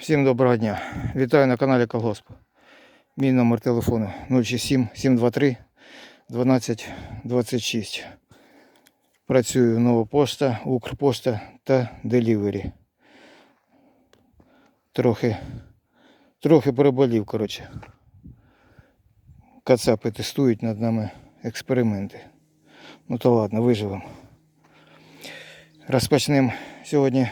Всім доброго дня. Вітаю на каналі Колгосп. Мій номер телефону 067 723 12 26. Працюю нова пошта, Укрпошта та Делівері. Трохи, трохи переболів, коротше. Кацапи тестують над нами експерименти. Ну то ладно, виживемо. Розпочнемо сьогодні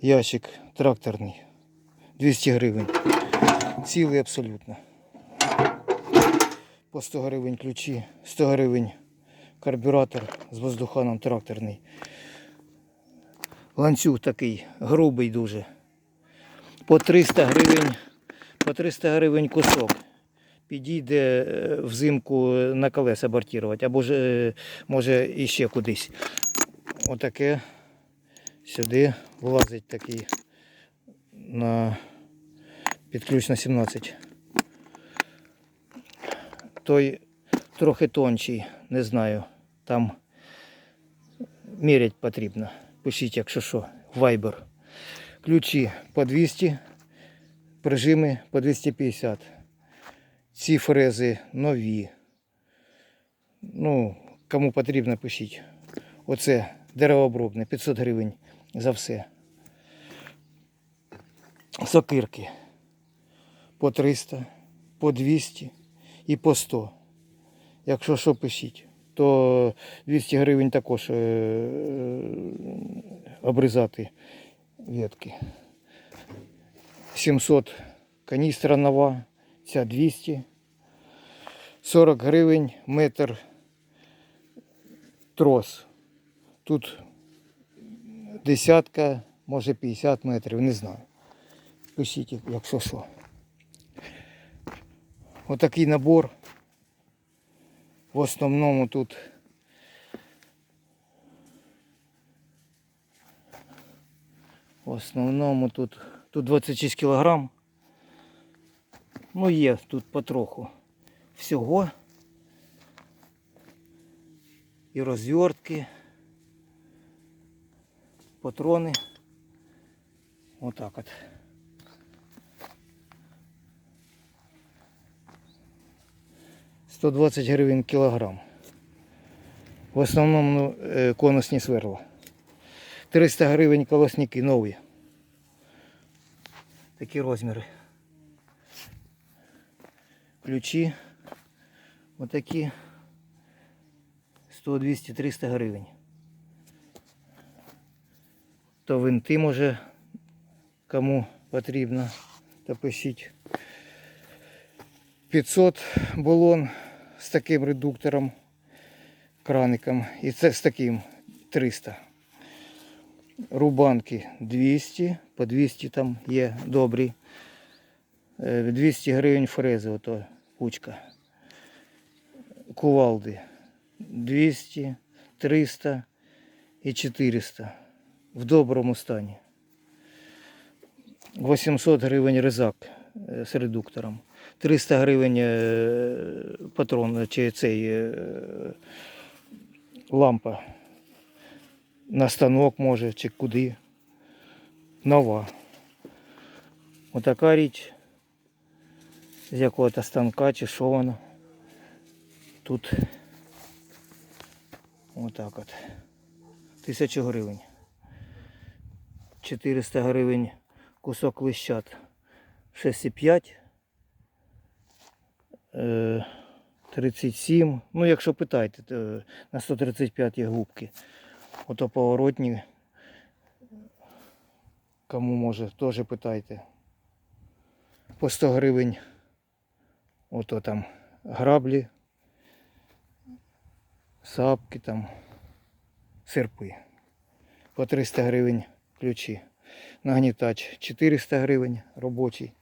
ящик тракторний. 200 гривень. Цілий абсолютно. По 100 гривень ключі, 100 гривень карбюратор з воздуханом тракторний. Ланцюг такий, грубий дуже. По 300 гривень, по 300 гривень кусок. Підійде е, взимку на колеса бортувати, або ж, е, може іще кудись. Отаке сюди влазить такий на під ключ на 17. Той трохи тонший, не знаю. Там мірять потрібно. Пишіть, якщо що, Viber. Ключі по 200, прижими по 250. Ці фрези нові. Ну, кому потрібно, пишіть. Оце деревообробне, 500 гривень за все. Сокирки по 300, по 200 і по 100. Якщо що пишіть, то 200 гривень також е, обрізати ветки. 700 каністра нова, ця 200. 40 гривень метр трос. Тут десятка, може 50 метрів, не знаю. Пишіть, якщо що. Отакий набор. В основному тут в основному тут, тут 26 кілограм. Ну є тут потроху всього. І розвертки. Патрони. Отак от. Сто двадцять гривень кілограм. В основному ну, е, конусні сверла. 300 гривень колосники нові. Такі розміри. Ключі. Отакі. 100, 200, 300 гривень. То винти може кому потрібно, то 500 балон з таким редуктором, краником. І це з таким 300. Рубанки 200, по 200 там є добрі. Е, 200 гривень фрези, ото кучка. Кувалди 200, 300 і 400 в доброму стані. 800 гривень резак е, з редуктором. 300 гривень е, патрон чи цей е, лампа. На станок може чи куди. Нова. Отака річ. З якого-то станка чи що воно. Тут отак от. Тисячу гривень. 400 гривень кусок лищат 6,5. Е, 37. Ну, якщо питаєте, то на 135 є губки. Ото поворотні. Кому може, теж питайте. По 100 гривень. Ото там граблі, сапки там, серпи. По 300 гривень ключі. Нагнітач 400 гривень робочий.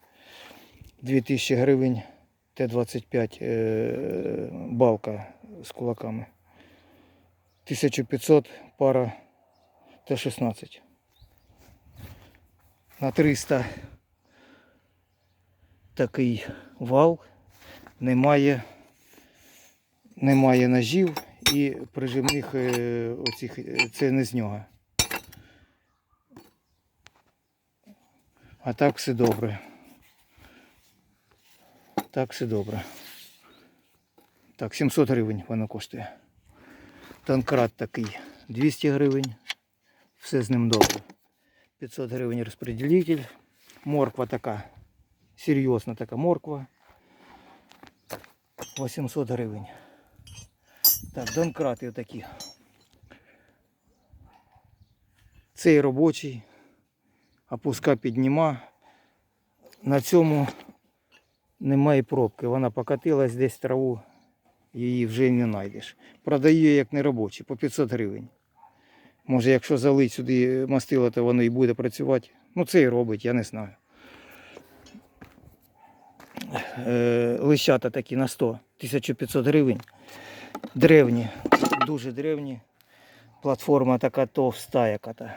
2000 гривень Т-25 е, балка з кулаками. 1500 пара Т-16. На 300 такий вал. Немає, немає ножів і прижимних е, оцих, е, це не з нього. А так все добре. Так все добре. Так, 700 гривень воно коштує. Танкрат такий 200 гривень. Все з ним добре. 500 гривень розподілитель. Морква така. Серйозна така морква. 800 гривень. Так, донкрати отакі. Цей робочий. Опуска підніма. На цьому немає пробки. Вона покатилась десь траву, її вже не знайдеш. Продаю як неробочий, по 500 гривень. Може, якщо залить сюди мастило, то воно і буде працювати. Ну, це і робить, я не знаю. Е, лищата такі на 100, 1500 гривень. Древні, дуже древні. Платформа така товста яка-то.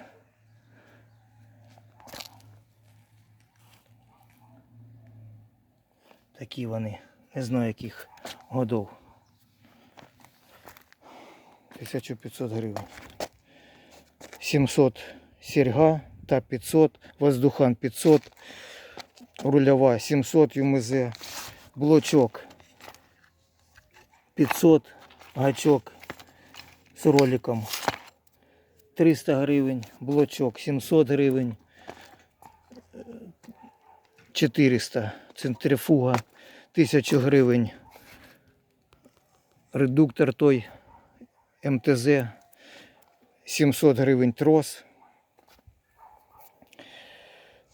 Такі вони. Не знаю яких годов. 1500 гривень. 700 серьга та 500, воздухан 500, рульова 700 ЮМЗ, блочок 500, гачок з роликом 300 гривень, блочок 700 гривень, 400 центрифуга, 1000 гривень, редуктор той МТЗ 700 гривень трос.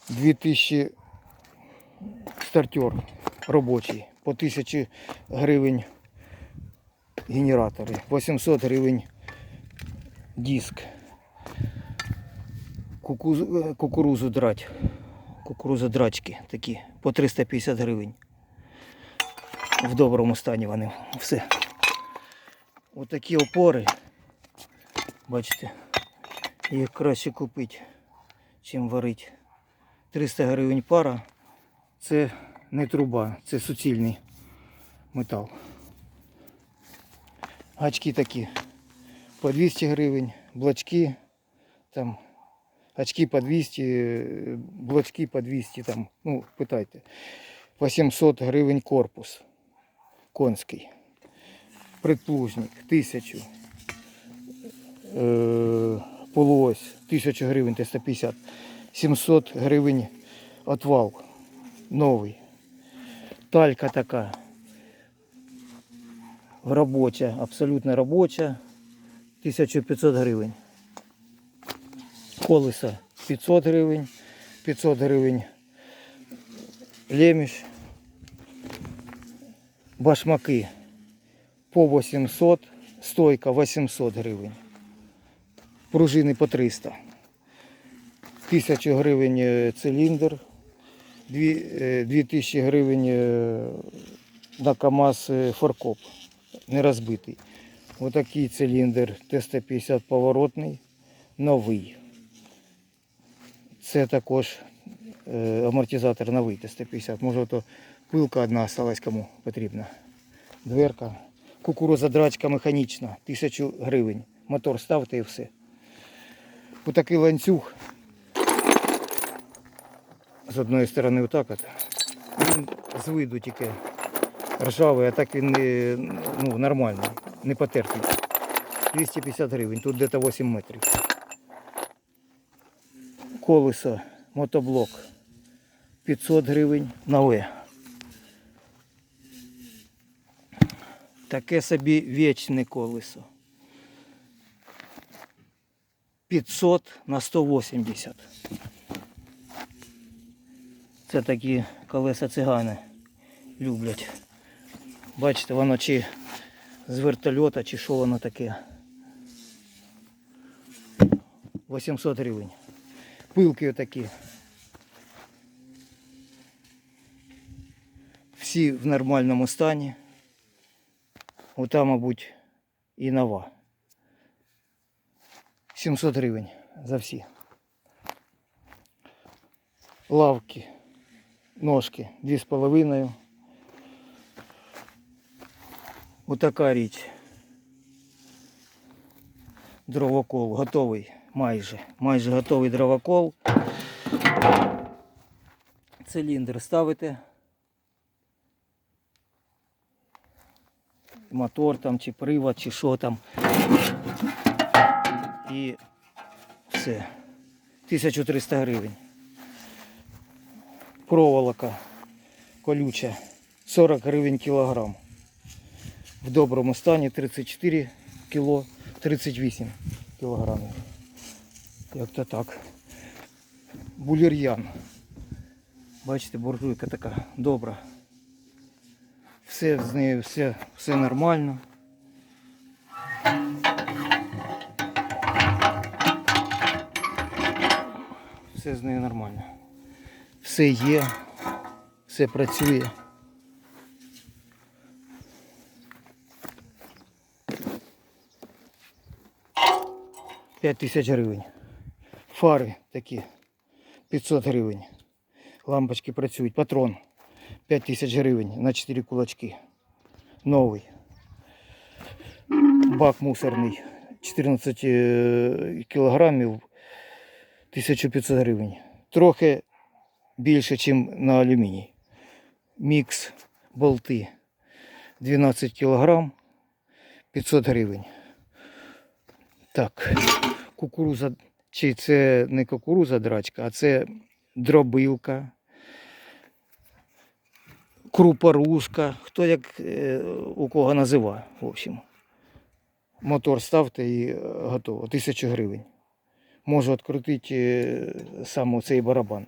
2000 стартер робочий. По 1000 гривень генератори. 800 гривень диск. Кукурузу драть. Кукурузодрачки такі. По 350 гривень. В доброму стані вони. Все. Отакі опори. Бачите, їх краще купити, чим варити. 300 гривень пара. Це не труба, це суцільний метал. Гачки такі по 200 гривень, блочки там. Очки по 200, е, блочки по 200, там, ну, питайте. По 700 гривень корпус конський. Предплужник 1000 е, полуось 1000 гривень 350, 700 гривень отвал новий. Талька така. Робоча, абсолютно робоча. 1500 гривень. Колеса 500 гривень, 500 гривень леміш. Башмаки по 800, стойка 800 гривень. Пружини по 300. 1000 гривень е, циліндр, е, 2000 гривень е, на КАМАЗ форкоп, не розбитий. Отакий циліндр Т-150 поворотний, новий. Це також е, амортизатор новий Т-150. Може то пилка одна осталась кому потрібна. Дверка. Кукурузодрачка механічна, 1000 гривень. Мотор ставте і все. Отакий ланцюг. З одної сторони отак от. Він з виду тільки ржавий, а так він не, ну, нормальний, не потертий. 250 гривень, тут десь 8 метрів. Колесо, мотоблок 500 гривень нове. Таке собі вічне колесо. 500 на 180. Це такі колеса цигани люблять. Бачите, воно чи з вертольота, чи що воно таке. 800 гривень. Пилки отакі. Всі в нормальному стані. Ота, мабуть, і нова. 700 гривень за всі. Лавки, ножки 2,5. Отака річ. Дровокол готовий майже. Майже готовий дровокол. циліндр ставите. Мотор там, чи привод, чи що там. І все. 1300 гривень. Проволока колюча 40 гривень кілограм. В доброму стані 34 кіло 38 кілограмів. Як то так. Булір'ян. Бачите, буржуйка така добра. Все з нею, все, все нормально. Все з нею нормально. Все є, все працює. П'ять тисяч гривень. Фари такі 500 гривень. Лампочки працюють. Патрон 5 тисяч гривень на 4 кулачки. Новий. Бак мусорний 14 е, кілограмів 1500 гривень. Трохи більше, ніж на алюміній. Мікс болти 12 кілограм 500 гривень. Так, кукуруза, чи це не кукуруза драчка, а це дробилка, крупорузка, хто як е, у кого називає, в общем. Мотор ставте і е, готово. Тисячу гривень. Можу відкрутити е, сам цей барабан.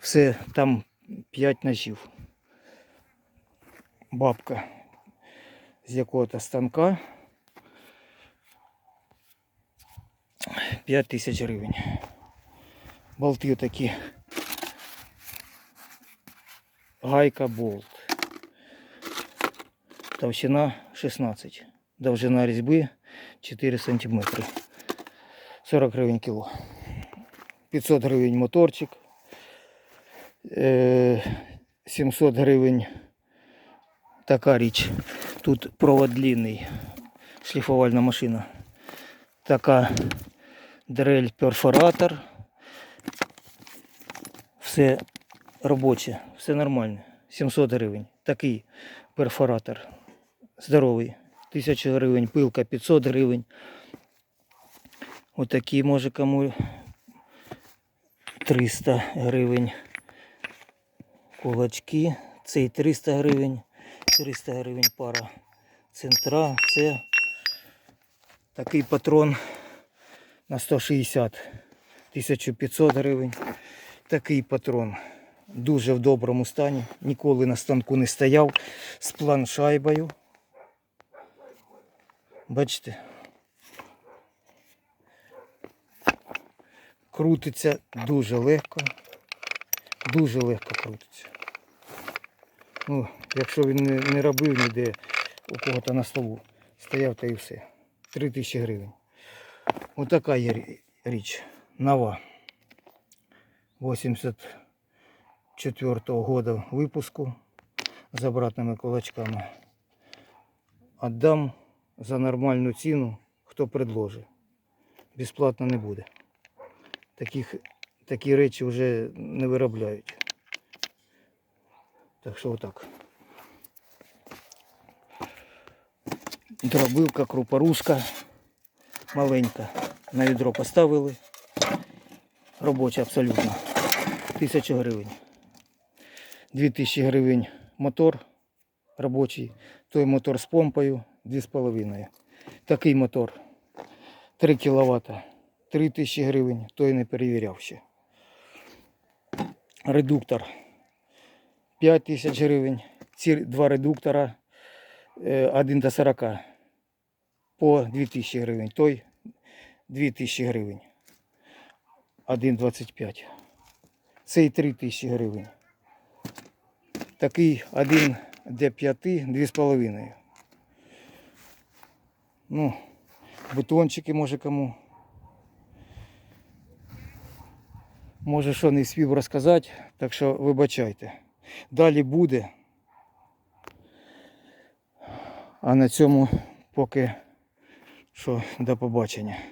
Все, там 5 ножів. Бабка з якого-то станка. 5 тисяч гривень. Болти такі. Гайка болт. Товщина 16. Довжина різьби 4 см. 40 гривень кіло. 500 гривень моторчик. Е, 700 гривень така річ. Тут провод длинний. Шліфувальна машина. Така дрель перфоратор. Все робоче, все нормально. 700 гривень. Такий перфоратор. Здоровий. 1000 гривень, пилка 500 гривень. Отакі може кому 300 гривень. Кулачки. Цей 300 гривень. 300 гривень пара центра. Це такий патрон на 160 1500 гривень. Такий патрон дуже в доброму стані. Ніколи на станку не стояв з планшайбою. Бачите? Крутиться дуже легко. Дуже легко крутиться. Ну, якщо він не, не робив ніде у кого-то на столу, стояв та і все. 3000 гривень. Отака є річ. Нова. 84-го года випуску з обратними кулачками. Отдам за нормальну ціну, хто предложить. Безплатно не буде. Таких, такі речі вже не виробляють. Так що отак. Дробилка, крупорузка маленька. На відро поставили. Робоча абсолютно. Тисячу гривень. Дві тисячі гривень мотор робочий. Той мотор з помпою 2,5. Такий мотор 3 кВт. 3 тисячі гривень. Той не перевіряв ще. Редуктор 5 тисяч гривень. Ці два редуктора е, 1 до 40 по 2 тисячі гривень. Той 2 тисячі гривень. 1,25. Цей 3 тисячі гривень. Такий 1 для 5, 2,5. Ну, бетончики може кому. Може, що не спів розказати, так що вибачайте. Далі буде. А на цьому поки що до побачення.